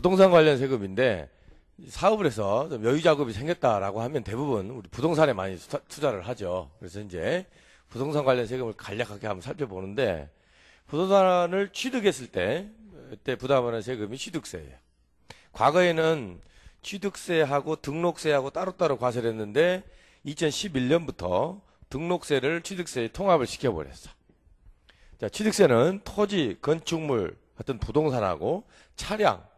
자, 부동산 관련 세금인데 사업을 해서 좀 여유 자금이 생겼다라고 하면 대부분 우리 부동산에 많이 투자- 투자를 하죠. 그래서 이제 부동산 관련 세금을 간략하게 한번 살펴보는데 부동산을 취득했을 때 그때 부담하는 세금이 취득세예요. 과거에는 취득세하고 등록세하고 따로따로 과세를 했는데 2011년부터 등록세를 취득세에 통합을 시켜버렸어. 자, 취득세는 토지, 건축물, 어떤 부동산하고 차량,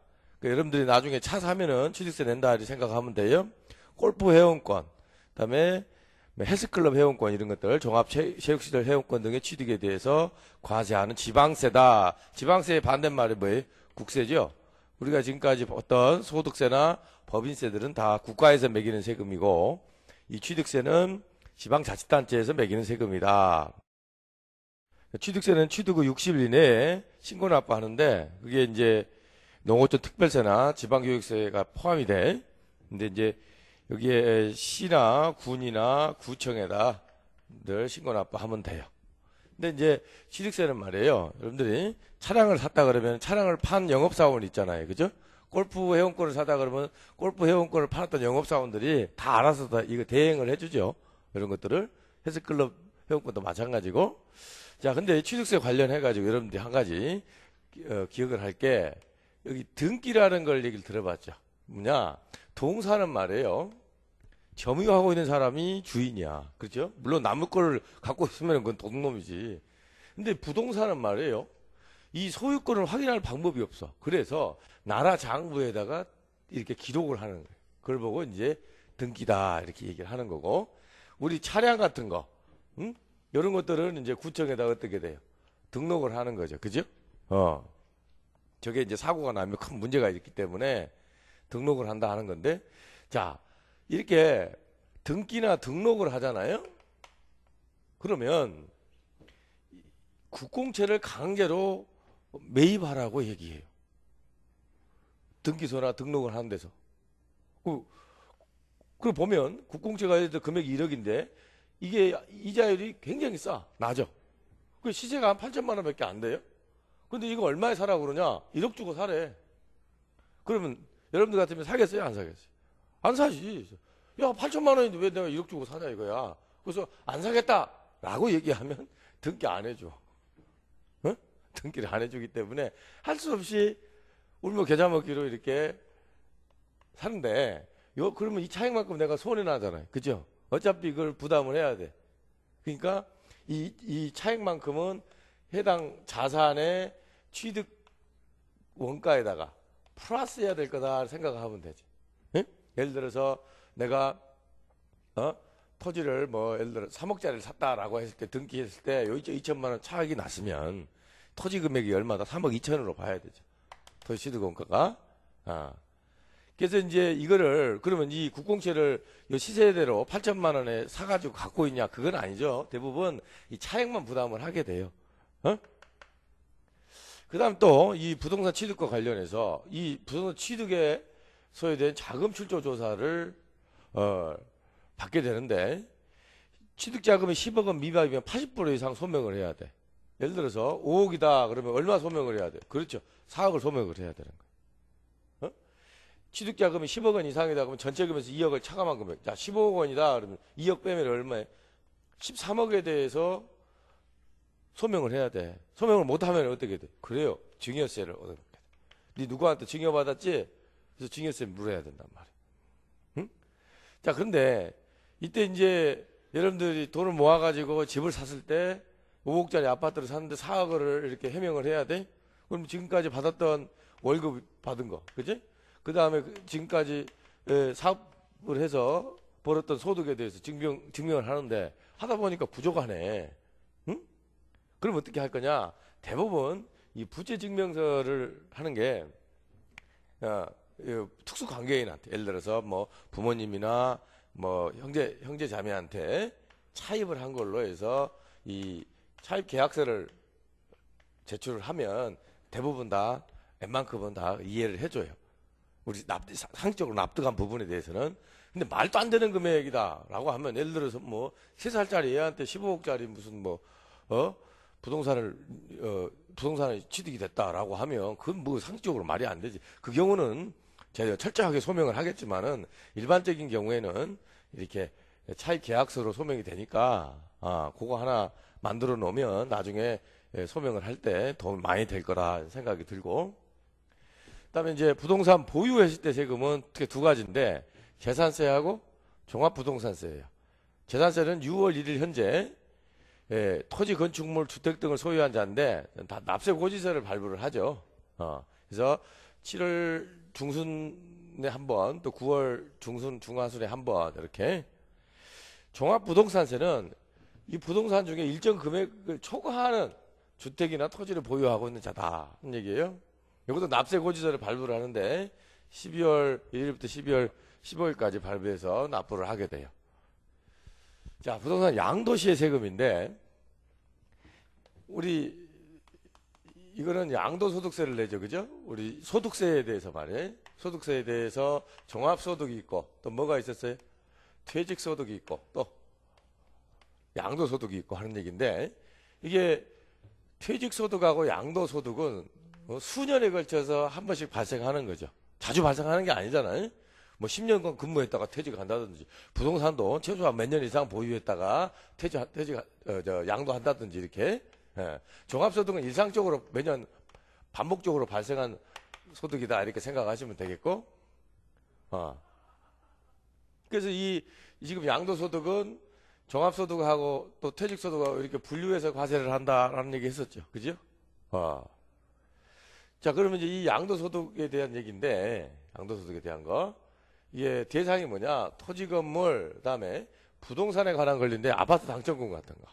그 여러분들이 나중에 차 사면은 취득세 낸다 이렇게 생각하면 돼요. 골프 회원권, 그다음에 뭐 헬스클럽 회원권 이런 것들, 종합 체- 체육시설 회원권 등의 취득에 대해서 과세하는 지방세다. 지방세의 반대말이 뭐예요? 국세죠. 우리가 지금까지 어떤 소득세나 법인세들은 다 국가에서 매기는 세금이고 이 취득세는 지방자치단체에서 매기는 세금이다. 취득세는 취득 후 60일 이내에 신고 납부하는데 그게 이제 농어촌 특별세나 지방교육세가 포함이 돼. 근데 이제 여기에 시나 군이나 구청에다 늘 신고 납부하면 돼요. 근데 이제 취득세는 말이에요. 여러분들이 차량을 샀다 그러면 차량을 판 영업사원 있잖아요. 그죠? 골프 회원권을 사다 그러면 골프 회원권을 팔았던 영업사원들이 다 알아서 다 이거 대행을 해주죠. 이런 것들을. 헬스클럽 회원권도 마찬가지고. 자, 근데 취득세 관련해가지고 여러분들이 한 가지 어, 기억을 할게 여기 등기라는 걸 얘기를 들어봤죠. 뭐냐? 동사는 말이에요. 점유하고 있는 사람이 주인이야. 그렇죠? 물론 남의 걸 갖고 있으면 그건 도둑놈이지. 근데 부동산은 말이에요. 이 소유권을 확인할 방법이 없어. 그래서 나라 장부에다가 이렇게 기록을 하는 거예요. 그걸 보고 이제 등기다 이렇게 얘기를 하는 거고 우리 차량 같은 거, 응? 이런 것들은 이제 구청에다 어떻게 돼요? 등록을 하는 거죠. 그죠? 어. 저게 이제 사고가 나면 큰 문제가 있기 때문에 등록을 한다 하는 건데 자, 이렇게 등기나 등록을 하잖아요? 그러면 국공채를 강제로 매입하라고 얘기해요. 등기소나 등록을 하는 데서. 그, 그 보면 국공채가 금액이 1억인데 이게 이자율이 굉장히 싸. 낮아. 그 시세가 한 8천만 원밖에 안 돼요. 근데 이거 얼마에 사라고 그러냐? 1억 주고 사래. 그러면 여러분들 같으면 사겠어요? 안 사겠어요? 안 사지. 야, 8천만 원인데 왜 내가 1억 주고 사냐 이거야. 그래서 안 사겠다 라고 얘기하면 등기 안 해줘. 어? 등기를 안 해주기 때문에 할 수 없이 울며 겨자 먹기로 이렇게 사는데 요 그러면 이 차익만큼 내가 손해 나잖아요. 그죠? 어차피 이걸 부담을 해야 돼. 그러니까 이, 이 차익만큼은 해당 자산의 취득 원가에다가 플러스 해야 될 거다 생각하면 되지. 예? 예를 들어서 내가 어? 토지를 뭐 예를 들어 3억짜리를 샀다라고 했을 때 등기했을 때요 2천만 원 차익이 났으면 토지 금액이 얼마다 3억 2천으로 봐야 되죠. 토지 취득 원가가. 아. 그래서 이제 이거를 그러면 이 국공채를 요 시세대로 8천만 원에 사가지고 갖고 있냐 그건 아니죠. 대부분 이 차액만 부담을 하게 돼요. 어? 그다음 또 이 부동산 취득과 관련해서 이 부동산 취득에 소요된 자금 출조 조사를 어, 받게 되는데 취득 자금이 10억 원 미만이면 80% 이상 소명을 해야 돼. 예를 들어서 5억이다 그러면 얼마 소명을 해야 돼? 그렇죠. 4억을 소명을 해야 되는 거예요. 어? 취득 자금이 10억 원 이상이다 그러면 전체 금에서 2억을 차감한 금액. 자, 15억 원이다 그러면 2억 빼면 얼마에? 13억에 대해서 소명을 해야 돼. 소명을 못 하면 어떻게 돼? 그래요. 증여세를 얻어먹게 돼. 네 누구한테 증여받았지? 그래서 증여세 물어야 된단 말이야. 응? 자, 그런데 이때 이제 여러분들이 돈을 모아가지고 집을 샀을 때 5억짜리 아파트를 샀는데 4억을 이렇게 해명을 해야 돼? 그럼 지금까지 받았던 월급 받은 거, 그지? 그 다음에 지금까지 에, 사업을 해서 벌었던 소득에 대해서 증명, 증명을 하는데 하다 보니까 부족하네. 응? 그럼 어떻게 할 거냐? 대부분 이 부채 증명서를 하는 게 어, 이 특수 관계인한테 예를 들어서 뭐 부모님이나 뭐 형제 형제 자매한테 차입을 한 걸로 해서 이 차입 계약서를 제출을 하면 대부분 다 웬만큼은 다 이해를 해줘요. 우리 납, 상식적으로 납득한 부분에 대해서는. 근데 말도 안 되는 금액이다라고 하면 예를 들어서 뭐 3살짜리 애한테 15억짜리 무슨 뭐, 어? 부동산을 어, 부동산이 취득이 됐다라고 하면 그건 뭐 상식적으로 말이 안 되지. 그 경우는 제가 철저하게 소명을 하겠지만은 일반적인 경우에는 이렇게 차익 계약서로 소명이 되니까 아 그거 하나 만들어 놓으면 나중에 예, 소명을 할때 도움이 많이 될 거라 생각이 들고 그다음에 이제 부동산 보유했을 때 세금은 특히 두 가지인데 재산세하고 종합부동산세예요. 재산세는 6월 1일 현재 예, 토지 건축물 주택 등을 소유한 자인데 다 납세 고지서를 발부를 하죠. 어, 그래서 7월 중순에 한 번, 또 9월 중순 중하순에 한 번 이렇게 종합 부동산세는 이 부동산 중에 일정 금액을 초과하는 주택이나 토지를 보유하고 있는 자다. 는 얘기예요. 이것도 납세 고지서를 발부를 하는데 12월 1일부터 12월 15일까지 발부해서 납부를 하게 돼요. 자, 부동산 양도시의 세금인데 우리 이거는 양도소득세를 내죠, 그죠? 우리 소득세에 대해서 말해. 소득세에 대해서 종합소득이 있고 또 뭐가 있었어요? 퇴직소득이 있고 또 양도소득이 있고 하는 얘기인데 이게 퇴직소득하고 양도소득은 뭐 수년에 걸쳐서 한 번씩 발생하는 거죠. 자주 발생하는 게 아니잖아요. 뭐 10년간 근무했다가 퇴직한다든지 부동산도 최소한 몇 년 이상 보유했다가 퇴직 퇴직 어, 저 양도한다든지 이렇게 예. 종합소득은 일상적으로 매년 반복적으로 발생한 소득이다 이렇게 생각하시면 되겠고 어. 그래서 이, 이 지금 양도소득은 종합소득하고 또 퇴직소득하고 이렇게 분류해서 과세를 한다라는 얘기 했었죠 그죠 어. 자 그러면 이제 이 양도소득에 대한 얘기인데 양도소득에 대한 거 이게 대상이 뭐냐? 토지 건물 그다음에 부동산에 관한 권리인데 아파트 당첨금 같은 거.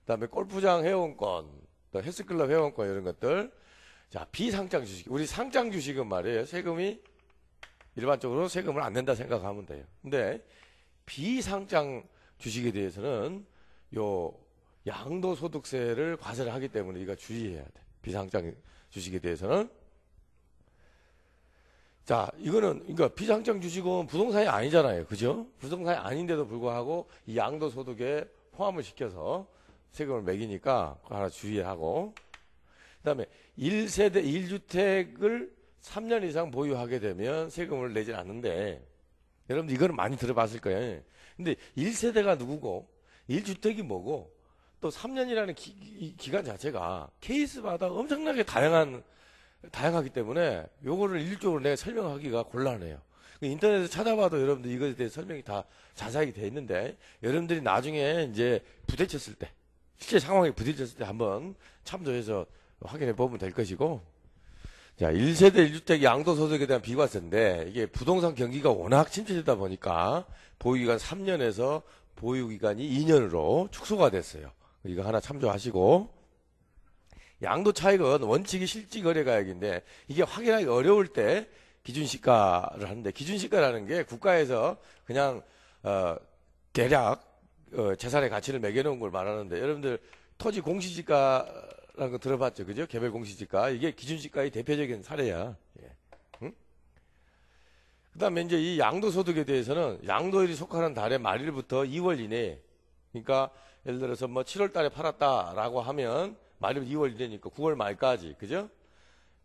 그다음에 골프장 회원권 또 헬스클럽 회원권 이런 것들. 자 비상장 주식. 우리 상장 주식은 말이에요. 세금이 일반적으로 세금을 안 낸다 생각하면 돼요. 근데 비상장 주식에 대해서는 요 양도소득세를 과세를 하기 때문에 이거 주의해야 돼. 비상장 주식에 대해서는 자, 이거는, 그러니까 비상장 주식은 부동산이 아니잖아요. 그죠? 부동산이 아닌데도 불구하고 이 양도 소득에 포함을 시켜서 세금을 매기니까 그거 하나 주의하고. 그 다음에 1세대 1주택을 3년 이상 보유하게 되면 세금을 내진 않는데, 여러분들 이거는 많이 들어봤을 거예요. 근데 1세대가 누구고, 1주택이 뭐고, 또 3년이라는 기, 간 자체가 케이스마다 엄청나게 다양한 다양하기 때문에 요거를 일적으로 내가 설명하기가 곤란해요. 그 인터넷에 찾아봐도 여러분들 이것에 대해 설명이 다 자세하게 돼 있는데 여러분들이 나중에 이제 부딪혔을 때 실제 상황에 부딪혔을 때 한번 참조해서 확인해 보면 될 것이고 자 1세대 1주택 양도소득에 대한 비과세인데 이게 부동산 경기가 워낙 침체되다 보니까 보유기간 3년에서 보유기간이 2년으로 축소가 됐어요. 이거 하나 참조하시고 양도 차익은 원칙이 실질 거래 가액인데 이게 확인하기 어려울 때 기준시가를 하는데 기준시가라는 게 국가에서 그냥 어 대략 어 재산의 가치를 매겨놓은 걸 말하는데 여러분들 토지 공시지가라는 거 들어봤죠, 그죠? 개별 공시지가 이게 기준시가의 대표적인 사례야. 예. 응? 그다음에 이제 이 양도소득에 대해서는 양도일이 속하는 달의 말일부터 2월 이내, 그러니까 예를 들어서 뭐 7월 달에 팔았다라고 하면 말이면 2월 되니까 9월 말까지, 그죠?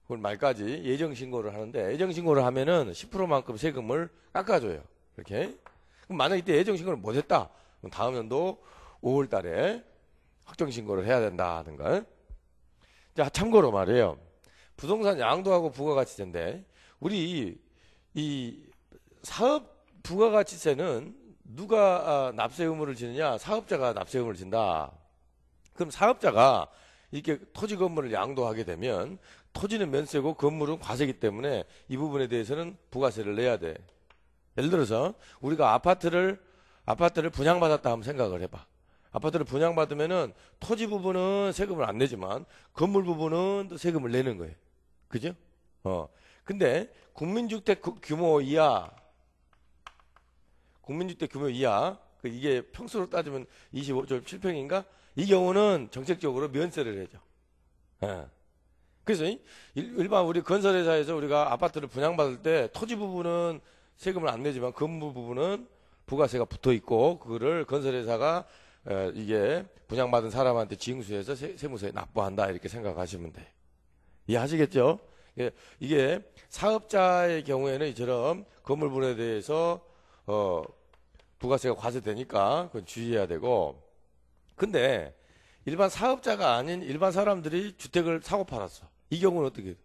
9월 말까지 예정 신고를 하는데 예정 신고를 하면은 10%만큼 세금을 깎아줘요. 이렇게. 그럼 만약 이때 예정 신고를 못했다. 그럼 다음 연도 5월 달에 확정 신고를 해야 된다는 걸. 자, 참고로 말이에요. 부동산 양도하고 부가가치세인데 우리 이 사업 부가가치세는 누가 아, 납세 의무를 지느냐? 사업자가 납세 의무를 진다. 그럼 사업자가 이렇게 토지 건물을 양도하게 되면 토지는 면세고 건물은 과세기 때문에 이 부분에 대해서는 부가세를 내야 돼. 예를 들어서 우리가 아파트를 아파트를 분양받았다 하면 생각을 해봐. 아파트를 분양받으면은 토지 부분은 세금을 안 내지만 건물 부분은 세금을 내는 거예요. 그죠? 어. 근데 국민주택 규모 이하 국민주택 규모 이하 그 이게 평수로 따지면 25.7평인가? 이 경우는 정책적으로 면세를 해죠. 예. 그래서 일반 우리 건설회사에서 우리가 아파트를 분양받을 때 토지 부분은 세금을 안 내지만 건물 부분은 부가세가 붙어 있고 그거를 건설회사가 에, 이게 분양받은 사람한테 징수해서 세, 세무서에 납부한다 이렇게 생각하시면 돼요. 이해하시겠죠? 예, 이게 사업자의 경우에는 이처럼 건물분에 대해서 어, 부가세가 과세되니까 그건 주의해야 되고 근데 일반 사업자가 아닌 일반 사람들이 주택을 사고 팔았어. 이 경우는 어떻게 돼?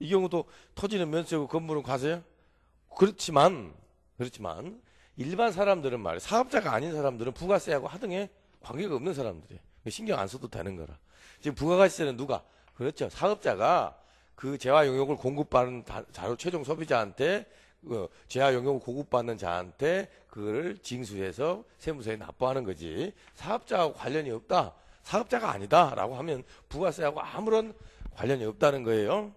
이 경우도 토지는 면세고 건물은 과세야? 그렇지만 그렇지만 일반 사람들은 말이야 사업자가 아닌 사람들은 부가세하고 하등에 관계가 없는 사람들이 신경 안 써도 되는 거라. 지금 부가가세는 누가? 그렇죠. 사업자가 그 재화 용역을 공급받는 다- 자료 최종 소비자한테 그 재화 용역을 공급받는 자한테 그걸 징수해서 세무서에 납부하는 거지. 사업자하고 관련이 없다. 사업자가 아니다라고 하면 부가세하고 아무런 관련이 없다는 거예요.